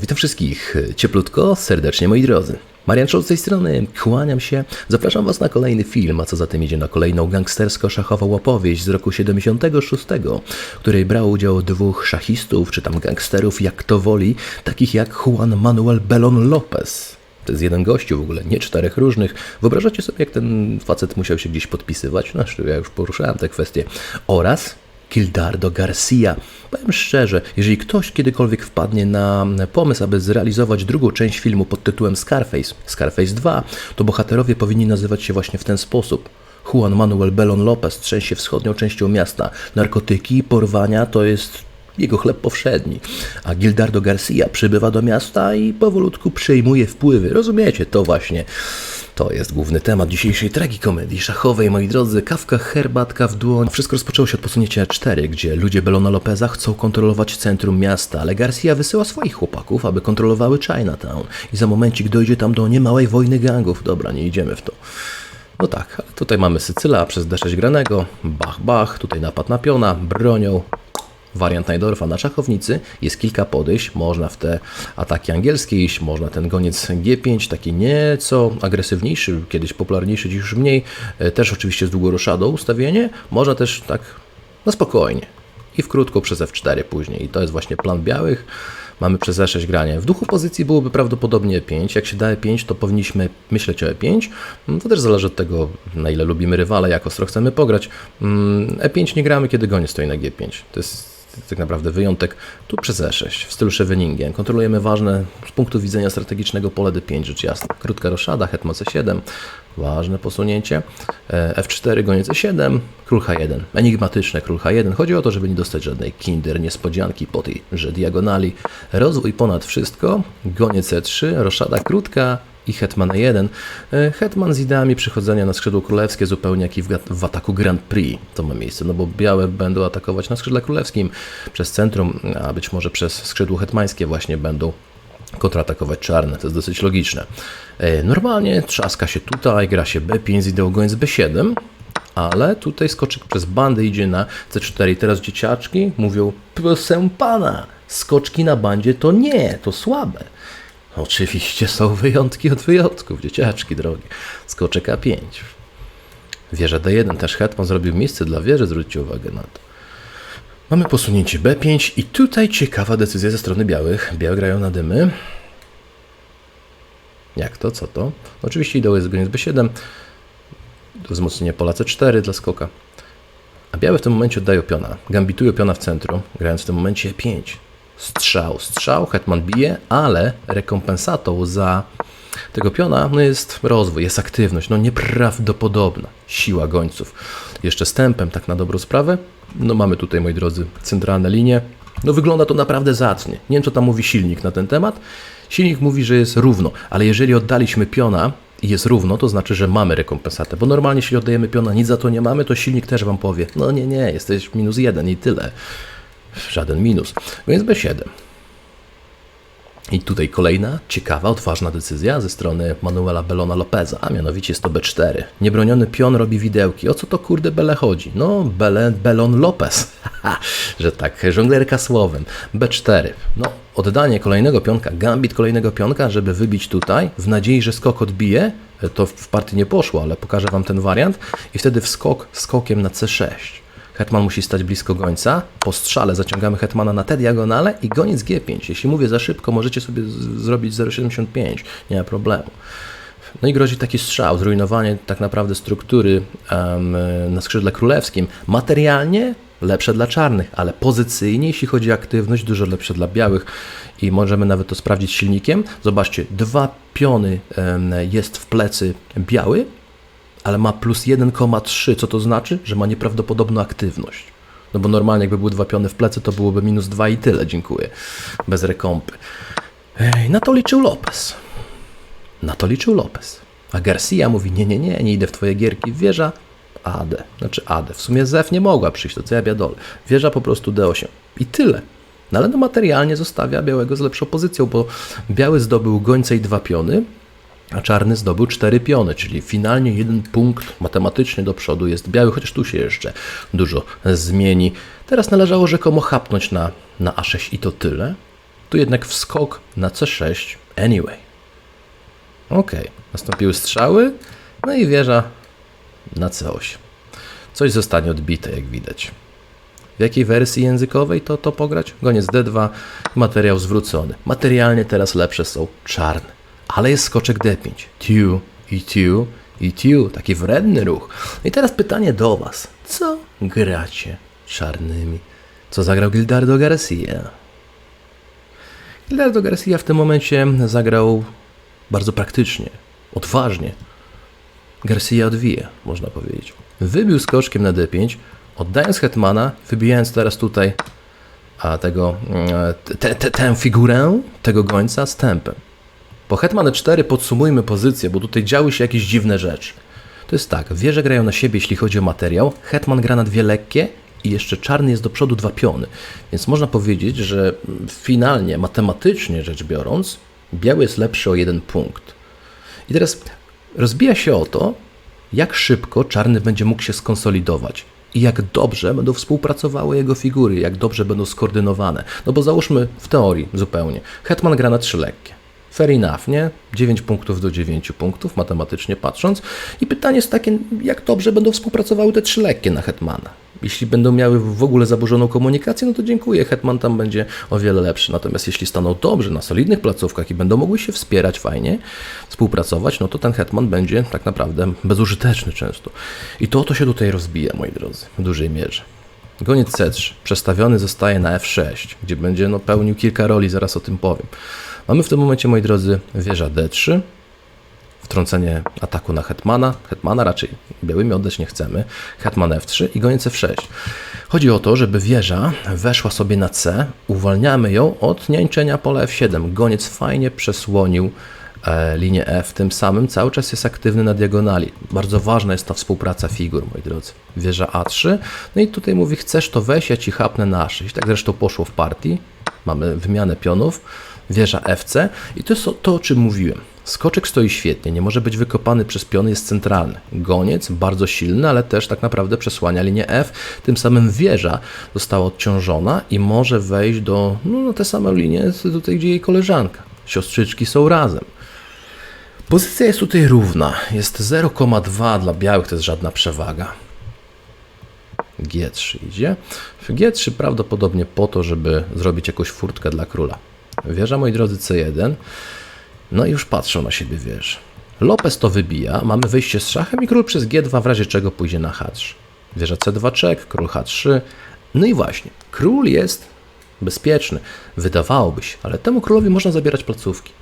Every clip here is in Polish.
witam wszystkich cieplutko, serdecznie moi drodzy. Marian Szoł z tej strony, kłaniam się, zapraszam was na kolejny film, a co za tym idzie na kolejną gangstersko-szachową opowieść z roku 76, w której brało udział dwóch szachistów, czy tam gangsterów, jak to woli, takich jak Juan Manuel Belon Lopez. To jest jeden gościu w ogóle, nie czterech różnych. Wyobrażacie sobie, jak ten facet musiał się gdzieś podpisywać? No, ja już poruszałem te kwestie. Oraz Gildardo Garcia. Powiem szczerze, jeżeli ktoś kiedykolwiek wpadnie na pomysł, aby zrealizować drugą część filmu pod tytułem Scarface, Scarface 2, to bohaterowie powinni nazywać się właśnie w ten sposób. Juan Manuel Belon Lopez trzęsie wschodnią częścią miasta. Narkotyki, porwania to jest jego chleb powszedni. A Gildardo Garcia przybywa do miasta i powolutku przejmuje wpływy. Rozumiecie, to właśnie to jest główny temat dzisiejszej tragikomedii szachowej, moi drodzy. Kawka, herbatka w dłoń. Wszystko rozpoczęło się od posunięcia 4, gdzie ludzie Belona Lopeza chcą kontrolować centrum miasta, ale Garcia wysyła swoich chłopaków, aby kontrolowały Chinatown. I za momencik dojdzie tam do niemałej wojny gangów. Dobra, nie idziemy w to. No tak, tutaj mamy Sycyla przez D6 granego, bach, bach, tutaj napad na piona, bronią, wariant Najdorfa na szachownicy. Jest kilka podejść, można w te ataki angielskie iść, można ten goniec G5, taki nieco agresywniejszy, kiedyś popularniejszy, dziś już mniej, e, też oczywiście z długą roszadą ustawienie, można też tak na spokojnie i w krótko przez F4 później. I to jest właśnie plan białych. Mamy przez E6 granie. W duchu pozycji byłoby prawdopodobnie E5. Jak się da E5, to powinniśmy myśleć o E5. To też zależy od tego, na ile lubimy rywale, jak ostro chcemy pograć. E5 nie gramy, kiedy goniec stoi na G5. To jest tak naprawdę wyjątek, tu przez E6 w stylu Scheveningen. Kontrolujemy ważne z punktu widzenia strategicznego pole D5, rzecz jasna. Krótka roszada, hetman C7, ważne posunięcie. E, F4, goniec E7, król H1. Enigmatyczne król H1. Chodzi o to, żeby nie dostać żadnej kinder niespodzianki po tej że diagonali. Rozwój ponad wszystko, goniec E3, roszada krótka, i Hetman 1. E, Hetman z ideami przychodzenia na skrzydło królewskie, zupełnie jak i w, w, ataku Grand Prix to ma miejsce, no bo białe będą atakować na skrzydle królewskim przez centrum, a być może przez skrzydło hetmańskie właśnie będą kontratakować czarne, to jest dosyć logiczne. E, normalnie trzaska się tutaj, gra się B5 z ideą goniec B7, ale tutaj skoczek przez bandę idzie na C4 i teraz dzieciaczki mówią, proszę pana, skoczki na bandzie to nie, to słabe. Oczywiście są wyjątki od wyjątków, dzieciaczki drogie. Skoczek A5. Wieża D1, też Hetman zrobił miejsce dla wieży, zwróćcie uwagę na to. Mamy posunięcie B5 i tutaj ciekawa decyzja ze strony białych. Białe grają na dymy. Jak to? Co to? Oczywiście ideał jest goniec B7. Wzmocnienie pola C4 dla skoka. A białe w tym momencie oddają piona. Gambitują piona w centrum, grając w tym momencie E5 strzał, strzał, hetman bije, ale rekompensatą za tego piona no jest rozwój, jest aktywność, no nieprawdopodobna siła gońców. Jeszcze stępem, tak na dobrą sprawę, no mamy tutaj, moi drodzy, centralne linie. No wygląda to naprawdę zacnie. Nie wiem, co tam mówi silnik na ten temat. Silnik mówi, że jest równo, ale jeżeli oddaliśmy piona i jest równo, to znaczy, że mamy rekompensatę, bo normalnie jeśli oddajemy piona, nic za to nie mamy, to silnik też Wam powie, no nie, nie, jesteś minus jeden i tyle żaden minus. Więc B7. I tutaj kolejna ciekawa, odważna decyzja ze strony Manuela Belona Lopeza, a mianowicie jest to B4. Niebroniony pion robi widełki. O co to kurde Bele chodzi? No, Bele, Belon Lopez, że tak, żonglerka słowem. B4. No, oddanie kolejnego pionka, gambit kolejnego pionka, żeby wybić tutaj, w nadziei, że skok odbije. To w partii nie poszło, ale pokażę Wam ten wariant. I wtedy wskok skokiem na C6. Hetman musi stać blisko gońca. Po strzale zaciągamy hetmana na te diagonale i goniec G5. Jeśli mówię za szybko, możecie sobie zrobić 0,75. Nie ma problemu. No i grozi taki strzał, zrujnowanie tak naprawdę struktury um, na skrzydle królewskim. Materialnie lepsze dla czarnych, ale pozycyjnie, jeśli chodzi o aktywność, dużo lepsze dla białych i możemy nawet to sprawdzić silnikiem. Zobaczcie, dwa piony um, jest w plecy biały, ale ma plus 1,3, co to znaczy? Że ma nieprawdopodobną aktywność. No bo normalnie jakby były dwa piony w plecy, to byłoby minus 2 i tyle, dziękuję. Bez rekompy. Ej, na to liczył Lopez. Na to liczył Lopez. A Garcia mówi, nie, nie, nie, nie idę w twoje gierki. Wieża AD, znaczy AD. W sumie ZEF nie mogła przyjść, to co ja biadolę. Wieża po prostu D8. I tyle. No ale no materialnie zostawia białego z lepszą pozycją, bo biały zdobył gońce i dwa piony, a czarny zdobył cztery piony, czyli finalnie jeden punkt matematycznie do przodu jest biały, chociaż tu się jeszcze dużo zmieni. Teraz należało rzekomo chapnąć na, na A6 i to tyle. Tu jednak wskok na C6 anyway. Ok, nastąpiły strzały, no i wieża na C8. Coś zostanie odbite, jak widać. W jakiej wersji językowej to, to pograć? Goniec D2, materiał zwrócony. Materialnie teraz lepsze są czarne, ale jest skoczek D5. Tiu i tiu i tiu, taki wredny ruch. No I teraz pytanie do Was. Co gracie czarnymi? Co zagrał Gildardo Garcia? Gildardo Garcia w tym momencie zagrał bardzo praktycznie, odważnie. Garcia odwija, można powiedzieć. Wybił skoczkiem na D5, oddając hetmana, wybijając teraz tutaj a tego, mm, te, te, tę figurę tego gońca z tempem. Po hetman E4 podsumujmy pozycję, bo tutaj działy się jakieś dziwne rzeczy. To jest tak, wieże grają na siebie, jeśli chodzi o materiał, hetman gra na dwie lekkie i jeszcze czarny jest do przodu dwa piony. Więc można powiedzieć, że finalnie, matematycznie rzecz biorąc, biały jest lepszy o jeden punkt. I teraz rozbija się o to, jak szybko czarny będzie mógł się skonsolidować i jak dobrze będą współpracowały jego figury, jak dobrze będą skoordynowane. No bo załóżmy w teorii zupełnie, hetman gra na trzy lekkie. Fair enough, nie? 9 punktów do 9 punktów, matematycznie patrząc. I pytanie jest takie, jak dobrze będą współpracowały te trzy lekkie na Hetmana. Jeśli będą miały w ogóle zaburzoną komunikację, no to dziękuję, Hetman tam będzie o wiele lepszy. Natomiast jeśli staną dobrze na solidnych placówkach i będą mogły się wspierać fajnie, współpracować, no to ten Hetman będzie tak naprawdę bezużyteczny często. I to to się tutaj rozbija, moi drodzy, w dużej mierze. Goniec C3 przestawiony zostaje na F6, gdzie będzie no, pełnił kilka roli, zaraz o tym powiem. Mamy w tym momencie, moi drodzy, wieża D3, wtrącenie ataku na hetmana. Hetmana raczej białymi oddać nie chcemy. Hetman F3 i goniec F6. Chodzi o to, żeby wieża weszła sobie na C, uwalniamy ją od niańczenia pola F7. Goniec fajnie przesłonił e, linię F, tym samym cały czas jest aktywny na diagonali. Bardzo ważna jest ta współpraca figur, moi drodzy. Wieża A3, no i tutaj mówi, chcesz to weź, ja ci chapnę na 6. Tak zresztą poszło w partii. Mamy wymianę pionów wieża FC i to jest to, o czym mówiłem. Skoczek stoi świetnie, nie może być wykopany przez piony, jest centralny. Goniec bardzo silny, ale też tak naprawdę przesłania linię F. Tym samym wieża została odciążona i może wejść do no, na tę samą linię tutaj, gdzie jej koleżanka. Siostrzyczki są razem. Pozycja jest tutaj równa. Jest 0,2 dla białych, to jest żadna przewaga. G3 idzie. G3 prawdopodobnie po to, żeby zrobić jakąś furtkę dla króla. Wieża, moi drodzy, C1. No i już patrzą na siebie wież. Lopez to wybija, mamy wyjście z szachem i król przez G2 w razie czego pójdzie na H3. Wieża C2 czek, król H3. No i właśnie, król jest bezpieczny. Wydawałoby się, ale temu królowi można zabierać placówki.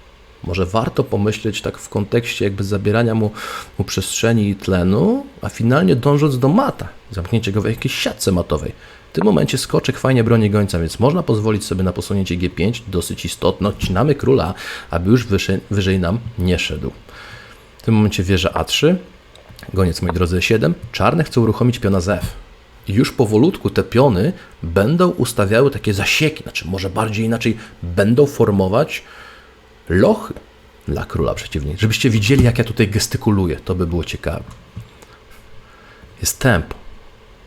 Może warto pomyśleć tak w kontekście jakby zabierania mu, mu przestrzeni i tlenu, a finalnie dążąc do mata, zamknięcie go w jakiejś siatce matowej. W tym momencie skoczek fajnie broni gońca, więc można pozwolić sobie na posunięcie G5, dosyć istotne. Odcinamy króla, aby już wyżej, wyżej nam nie szedł. W tym momencie wieża A3, goniec moi drodzy 7. Czarne chcą uruchomić piona z F. I już powolutku te piony będą ustawiały takie zasieki, znaczy może bardziej inaczej, będą formować lochy dla króla przeciwnika. Żebyście widzieli, jak ja tutaj gestykuluję, to by było ciekawe. Jest tempo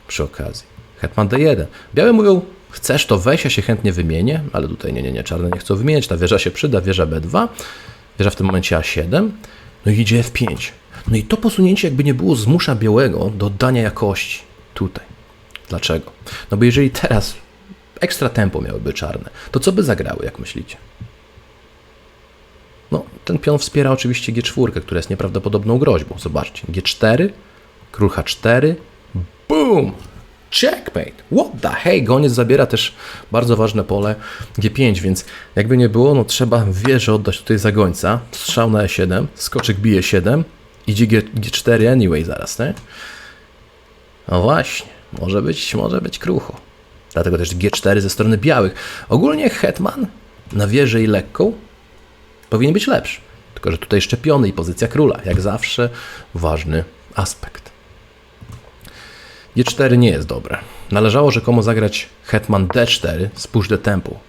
przy okazji. Hetman D1. Białe mówią, chcesz to weź, ja się chętnie wymienię, ale tutaj nie, nie, nie, czarne nie chcą wymieniać, ta wieża się przyda, wieża B2, wieża w tym momencie A7, no i idzie F5. No i to posunięcie jakby nie było zmusza białego do oddania jakości tutaj. Dlaczego? No bo jeżeli teraz ekstra tempo miałyby czarne, to co by zagrały, jak myślicie? No, ten pion wspiera oczywiście G4, która jest nieprawdopodobną groźbą. Zobaczcie, G4, król H4, BOOM! Checkmate. What the hey? Goniec zabiera też bardzo ważne pole G5, więc jakby nie było, no trzeba wieżę oddać tutaj za gońca. Strzał na E7, skoczek bije 7, idzie G, G4 anyway zaraz, nie? No właśnie, może być, może być krucho. Dlatego też G4 ze strony białych. Ogólnie hetman na wieżę i lekką powinien być lepszy. Tylko, że tutaj jeszcze piony i pozycja króla. Jak zawsze ważny aspekt. G4 nie jest dobre. Należało rzekomo zagrać hetman D4 z push de tempo.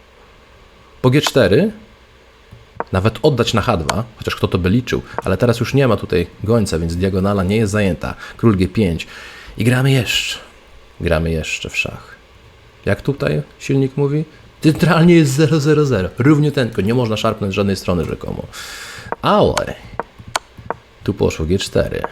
Po G4 nawet oddać na H2, chociaż kto to by liczył, ale teraz już nie ma tutaj gońca, więc diagonala nie jest zajęta. Król G5 i gramy jeszcze. Gramy jeszcze w szach. Jak tutaj silnik mówi? Centralnie jest 000. Równiuteńko. Nie można szarpnąć z żadnej strony rzekomo. Ale tu poszło G4.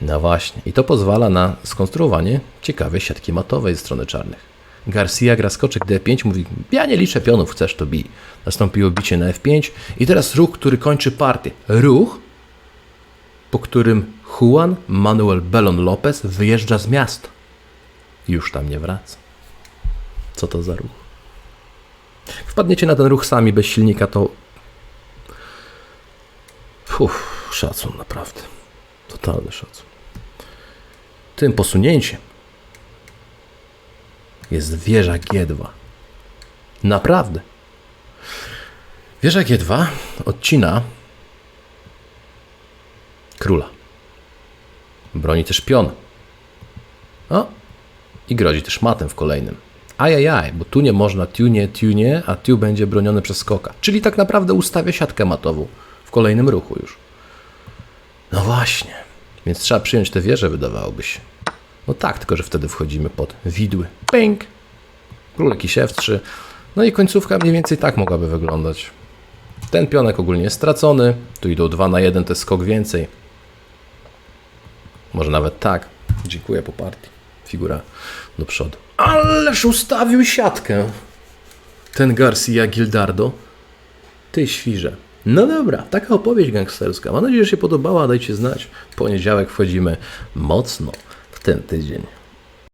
No właśnie. I to pozwala na skonstruowanie ciekawej siatki matowej ze strony czarnych. Garcia gra skoczek D5, mówi, ja nie liczę pionów, chcesz to bij. Nastąpiło bicie na F5 i teraz ruch, który kończy partię. Ruch, po którym Juan Manuel Belon Lopez wyjeżdża z miasta. Już tam nie wraca. Co to za ruch? Wpadniecie na ten ruch sami bez silnika, to. Uff, szacun, naprawdę. Totalny szacun. Tym posunięciem jest wieża G2. Naprawdę. Wieża G2 odcina króla. Broni też pion. O, i grozi też matem w kolejnym. Ajajaj, bo tu nie można tunie, tunie, a tu będzie broniony przez skoka. Czyli tak naprawdę ustawia siatkę matową w kolejnym ruchu już. No właśnie, więc trzeba przyjąć tę wieżę, wydawałoby się. No tak, tylko że wtedy wchodzimy pod widły. Ping! Królek i F3. No i końcówka mniej więcej tak mogłaby wyglądać. Ten pionek ogólnie jest stracony. Tu idą 2 na 1, to jest skok więcej. Może nawet tak. Dziękuję po partii. Figura do przodu. Ależ ustawił siatkę. Ten Garcia Gildardo. Ty świrze. No dobra, taka opowieść gangsterska. Mam nadzieję, że się podobała. Dajcie znać. Poniedziałek wchodzimy mocno w ten tydzień.